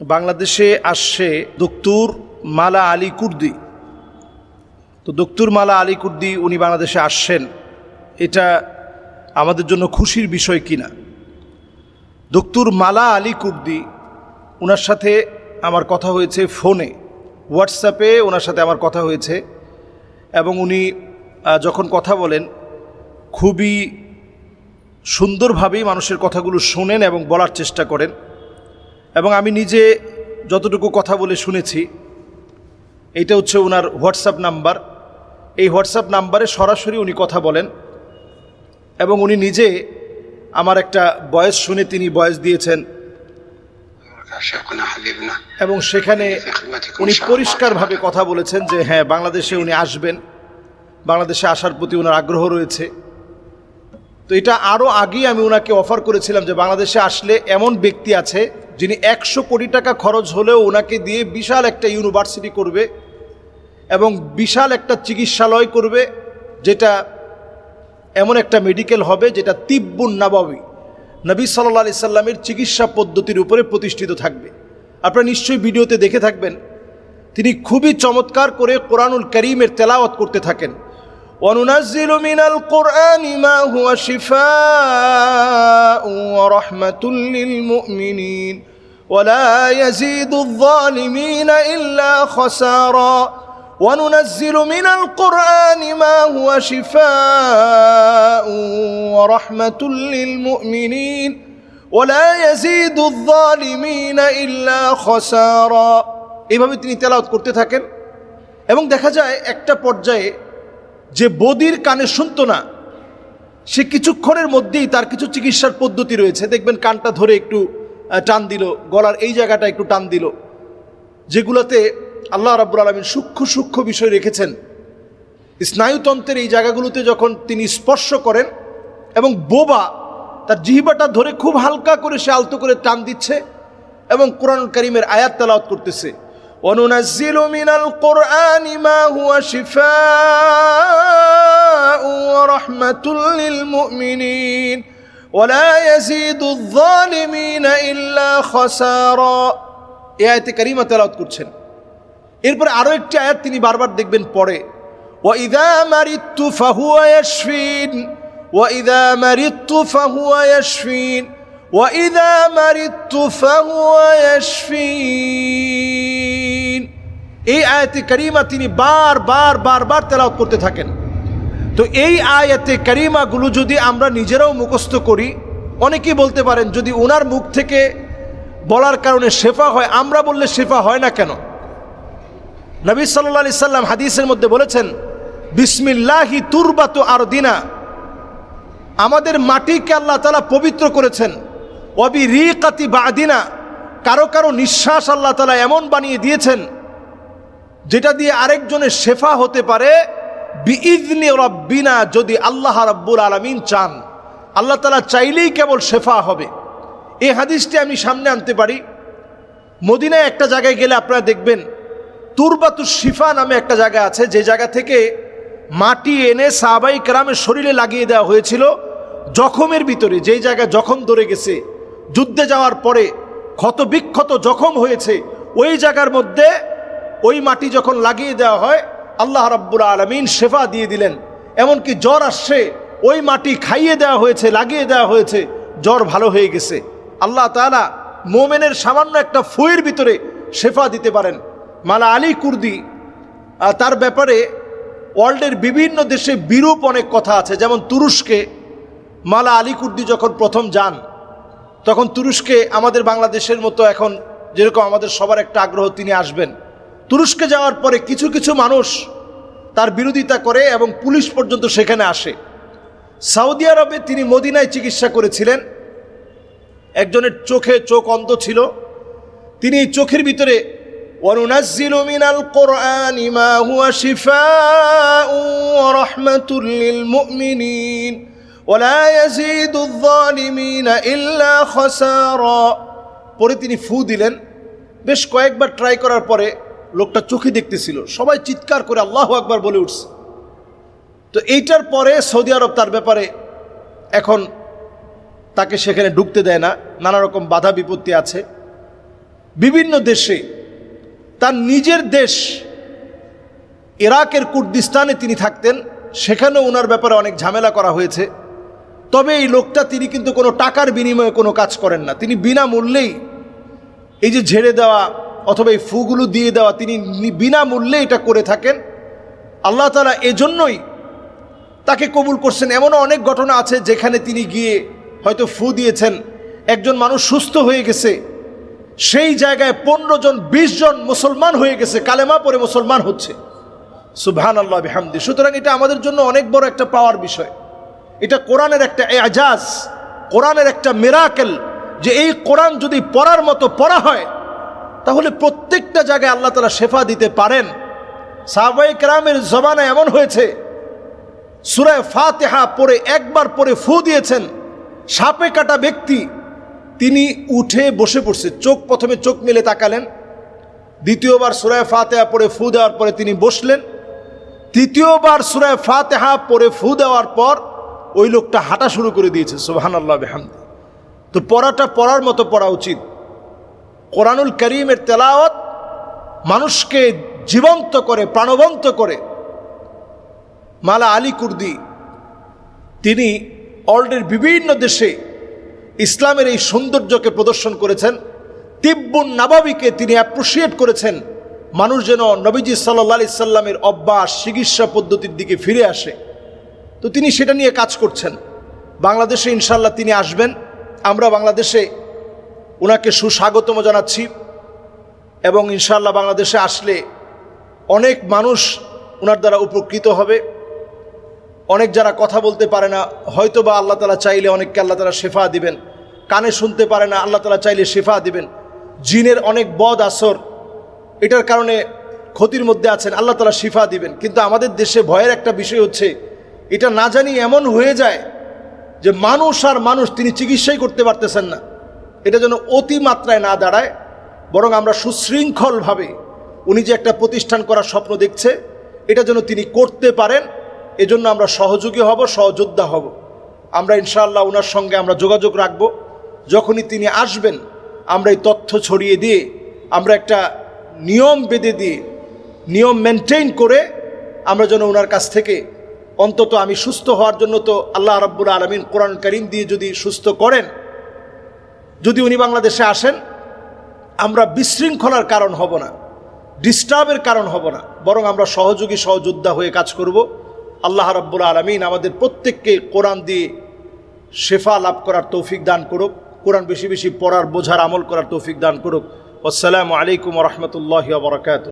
বাংলাদেশে আসছে দক্তুর মালা আলী কুর্দি। তো দক্তুর মালা আলী কুর্দি উনি বাংলাদেশে আসছেন। এটা আমাদের জন্য খুশির বিষয় কিনা? দক্তুর মালা আলী কুর্দি ওনার সাথে আমার কথা হয়েছে ফোনে, হোয়াটসঅ্যাপে ওনার সাথে আমার কথা হয়েছে এবং উনি যখন কথা বলেন, খুবই সুন্দরভাবেই মানুষের কথাগুলো শোনেন এবং বলার চেষ্টা করেন। এবং আমি নিজে যতটুকু কথা বলে শুনেছি, এইটা হচ্ছে ওনার হোয়াটসঅ্যাপ নাম্বার। এই হোয়াটসঅ্যাপ নাম্বারে সরাসরি উনি কথা বলেন এবং উনি নিজে আমার একটা বয়স শুনে তিনি বয়স দিয়েছেন। এবং সেখানে উনি পরিষ্কারভাবে কথা বলেছেন যে হ্যাঁ বাংলাদেশে উনি আসবেন। বাংলাদেশে আসার প্রতি ওনার আগ্রহ রয়েছে। তো এটা আরও আগেই আমি ওনাকে অফার করেছিলাম যে, বাংলাদেশে আসলে এমন ব্যক্তি আছে যিনি একশো কোটি টাকা খরচ হলেও ওনাকে দিয়ে বিশাল একটা ইউনিভার্সিটি করবে এবং বিশাল একটা চিকিৎসালয় করবে, যেটা এমন একটা মেডিকেল হবে যেটা তিব্বুন নাবাবি, নবী সাল্লা সাল্লামের চিকিৎসা পদ্ধতির উপরে প্রতিষ্ঠিত থাকবে। আপনারা নিশ্চয়ই ভিডিওতে দেখে থাকবেন, তিনি খুবই চমৎকার করে কোরআনুল করিমের তেলাওয়াত করতে থাকেন। وننزل من القرآن ما هو شفاء ورحمة للمؤمنين ولا يزيد الظالمين إلا خسارا وننزل من القرآن ما هو شفاء ورحمة للمؤمنين ولا يزيد الظالمين إلا خسارا এইভাবে তিনি তেলাওয়াত করতে থাকেন এবং দেখা যায় একটা পর্যায়ে যে বদির কানে শুনতো না, সে কিছুক্ষণের মধ্যেই তার কিছু চিকিৎসার পদ্ধতি রয়েছে। দেখবেন কানটা ধরে একটু টান দিল, গলার এই জায়গাটা একটু টান দিল, যেগুলোতে আল্লাহ রাব্বুল আলমীর সূক্ষ্ম সূক্ষ্ম বিষয় রেখেছেন। স্নায়ুতন্ত্রের এই জায়গাগুলোতে যখন তিনি স্পর্শ করেন এবং বোবা তার জিহিবাটা ধরে খুব হালকা করে সে আলতো করে টান দিচ্ছে এবং কোরআন করিমের আয়াত তালাওয়াত করতেছে। وننزل من القرآن ما هو شفاء ورحمة للمؤمنين ولا يزيد الظالمين إلا خسارا এই আয়াতে কারিমা তেলাওয়াত করছেন এরপরে আরও একটি আয়াত তিনি বারবার দেখবেন পরে وإذا مرضت فهو يشفين وإذا مرضت فهو يشفين وإذا مرضت فهو يشفين এই আয়াতে করিমা তিনি বার বার বার বার তেলাওয়াত করতে থাকেন। তো এই আয়াতে করিমাগুলো যদি আমরা নিজেরাও মুখস্থ করি, অনেকেই বলতে পারেন যদি ওনার মুখ থেকে বলার কারণে শেফা হয়, আমরা বললে শেফা হয় না কেন? নবী সাল্লা সাল্লাম হাদিসের মধ্যে বলেছেন, বিসমিল্লাহি তুরবাত আর দিনা আমাদের মাটিকে আল্লাহ তালা পবিত্র করেছেন অবি রিকাতি বাদিনা। কারও কারও নিঃশ্বাস আল্লাহ তালা এমন বানিয়ে দিয়েছেন যেটা দিয়ে আরেকজনের শেফা হতে পারে বিইজনি রব্বিনা যদি আল্লাহ রাব্বুল আলমিন চান। আল্লাহ তালা চাইলেই কেবল শেফা হবে। এই হাদিসটি আমি সামনে আনতে পারি। মদিনায় একটা জায়গায় গেলে আপনারা দেখবেন তুরবাতুর শিফা নামে একটা জায়গা আছে, যে জায়গা থেকে মাটি এনে সাহাবাই কেরামের শরীরে লাগিয়ে দেওয়া হয়েছিল জখমের ভিতরে। যেই জায়গায় জখম ধরে গেছে, যুদ্ধে যাওয়ার পরে ক্ষত বিক্ষত জখম হয়েছে, ওই জায়গার মধ্যে ওই মাটি যখন লাগিয়ে দেওয়া হয়, আল্লাহ রাব্বুল আলমিন শেফা দিয়ে দিলেন। এমনকি জ্বর আসছে, ওই মাটি খাইয়ে দেওয়া হয়েছে, লাগিয়ে দেওয়া হয়েছে, জ্বর ভালো হয়ে গেছে। আল্লাহ তাআলা মোমেনের সামান্য একটা ফুয়ের ভিতরে শেফা দিতে পারেন। মালা আলী কুর্দি তার ব্যাপারে ওয়ার্ল্ডের বিভিন্ন দেশে বিরূপ অনেক কথা আছে। যেমন তুরস্কে, মালা আলী কুর্দি যখন প্রথম যান, তখন তুরস্কে আমাদের বাংলাদেশের মতো এখন যেরকম আমাদের সবার একটা আগ্রহ তিনি আসবেন। তুরস্কে যাওয়ার পরে কিছু কিছু মানুষ তার বিরোধিতা করে এবং পুলিশ পর্যন্ত সেখানে আসে সৌদি আরবে তিনি মদিনায় চিকিৎসা করেছিলেন একজনের চোখে চোখ অন্ধ ছিল তিনি এই চোখের ভিতরে وننزل من القرآن ما هو شفاء ورحمة للمؤمنين ولا يزيد الظالمين إلا خسارا পরে তিনি ফু দিলেন বেশ কয়েকবার ট্রাই করার পরে লোকটা চোখে দেখতেছিল। সবাই চিৎকার করে আল্লাহ আকবার বলে উঠছে। তো এইটার পরে সৌদি আরব তার ব্যাপারে এখন তাকে সেখানে ঢুকতে দেয় না। নানা রকম বাধা বিপত্তি আছে। বিভিন্ন দেশে তার নিজের দেশ ইরাকের কুর্দিস্তানে তিনি থাকতেন। সেখানেও ওনার ব্যাপারে অনেক ঝামেলা করা হয়েছে। তবে এই লোকটা তিনি কিন্তু কোনো টাকার বিনিময়ে কোনো কাজ করেন না। তিনি বিনামূল্যেই এই যে ঝেড়ে দেওয়া অথবা এই ফুগুলো দিয়ে দেওয়া তিনি বিনামূল্যে এটা করে থাকেন। আল্লাহ তালা এজন্যই তাকে কবুল করছেন। এমনও অনেক ঘটনা আছে যেখানে তিনি গিয়ে হয়তো ফু দিয়েছেন। একজন মানুষ সুস্থ হয়ে গেছে। সেই জায়গায় পনেরো জন, বিশ জন মুসলমান হয়ে গেছে। কালেমা পরে মুসলমান হচ্ছে। সুবহান আল্লাহ বিহামদি। সুতরাং এটা আমাদের জন্য অনেক বড় একটা পাওয়ার বিষয়। এটা কোরআনের একটা এজাজ, কোরআনের একটা মেরাকেল যে এই কোরআন যদি পড়ার মতো পড়া হয় তাহলে প্রত্যেকটা জায়গায় আল্লাহ তালা শেফা দিতে পারেন। সাহবাই রামের জমানা এমন হয়েছে সুরায় ফাতেহা পরে একবার পরে ফু দিয়েছেন। সাপে কাটা ব্যক্তি, তিনি উঠে বসে পড়ছে, চোখ প্রথমে চোখ মেলে তাকালেন। দ্বিতীয়বার সুরায় ফাতেহা পরে ফু দেওয়ার পরে তিনি বসলেন। তৃতীয়বার সুরায় ফাতেহা পরে ফু দেওয়ার পর ওই লোকটা হাঁটা শুরু করে দিয়েছে সোহান আল্লাহ বেহামদি। তো পড়াটা পড়ার মতো পড়া উচিত। কোরআনুল করিমের তেলাওয়াত মানুষকে জীবন্ত করে, প্রাণবন্ত করে। মালা আলী কুর্দি, তিনি ওয়ার্ল্ডের বিভিন্ন দেশে ইসলামের এই সৌন্দর্যকে প্রদর্শন করেছেন। তিব্বুন নাবাবিকে তিনি অ্যাপ্রিসিয়েট করেছেন। মানুষ যেন নবীজি সাল্লা সাল্লামের অভ্যাস, চিকিৎসা পদ্ধতির দিকে ফিরে আসে। তো তিনি সেটা নিয়ে কাজ করছেন। বাংলাদেশে ইনশাল্লাহ তিনি আসবেন। আমরা বাংলাদেশে ওনাকে সুস্বাগতম জানাচ্ছি এবং ইনশাল্লাহ বাংলাদেশে আসলে অনেক মানুষ ওনার দ্বারা উপকৃত হবে। অনেক যারা কথা বলতে পারে না হয়তো বা আল্লাহ তালা চাইলে অনেককে আল্লাহ তালা শেফা দিবেন। কানে শুনতে পারে না, আল্লাহ তালা চাইলে শেফা দিবেন। জিনের অনেক বদ আসর, এটার কারণে ক্ষতির মধ্যে আছেন, আল্লাহ তালা শিফা দিবেন। কিন্তু আমাদের দেশে ভয়ের একটা বিষয় হচ্ছে, এটা না জানি এমন হয়ে যায় যে মানুষ আর মানুষ তিনি চিকিৎসাই করতে পারতেছেন না। এটা যেন অতিমাত্রায় না দাঁড়ায়, বরং আমরা সুশৃঙ্খলভাবে উনি যে একটা প্রতিষ্ঠান করার স্বপ্ন দেখছে, এটা যেন তিনি করতে পারেন, এজন্য আমরা সহযোগী হব, সহযোদ্ধা হব। আমরা ইনশাআল্লাহ ওনার সঙ্গে আমরা যোগাযোগ রাখব। যখনই তিনি আসবেন, আমরা এই তথ্য ছড়িয়ে দিয়ে, আমরা একটা নিয়ম বেঁধে দিয়ে, নিয়ম মেনটেন করে আমরা যেন ওনার কাছ থেকে অন্তত আমি সুস্থ হওয়ার জন্য তো আল্লাহ রাব্বুল আলমিন কোরআন করিম দিয়ে যদি সুস্থ করেন যদি উনি বাংলাদেশে আসেন, আমরা বিশৃঙ্খলার কারণ হব না, ডিস্টার্বের কারণ হব না, বরং আমরা সহযোগী সহযোদ্ধা হয়ে কাজ করব। আল্লাহ রাব্বুল আলমিন আমাদের প্রত্যেককে কোরআন দিয়ে শেফা লাভ করার তৌফিক দান করুক, কোরআন বেশি বেশি পড়ার, বোঝার, আমল করার তৌফিক দান করুক। আসসালামু আলাইকুম রহমতুল্লাহ বরকাত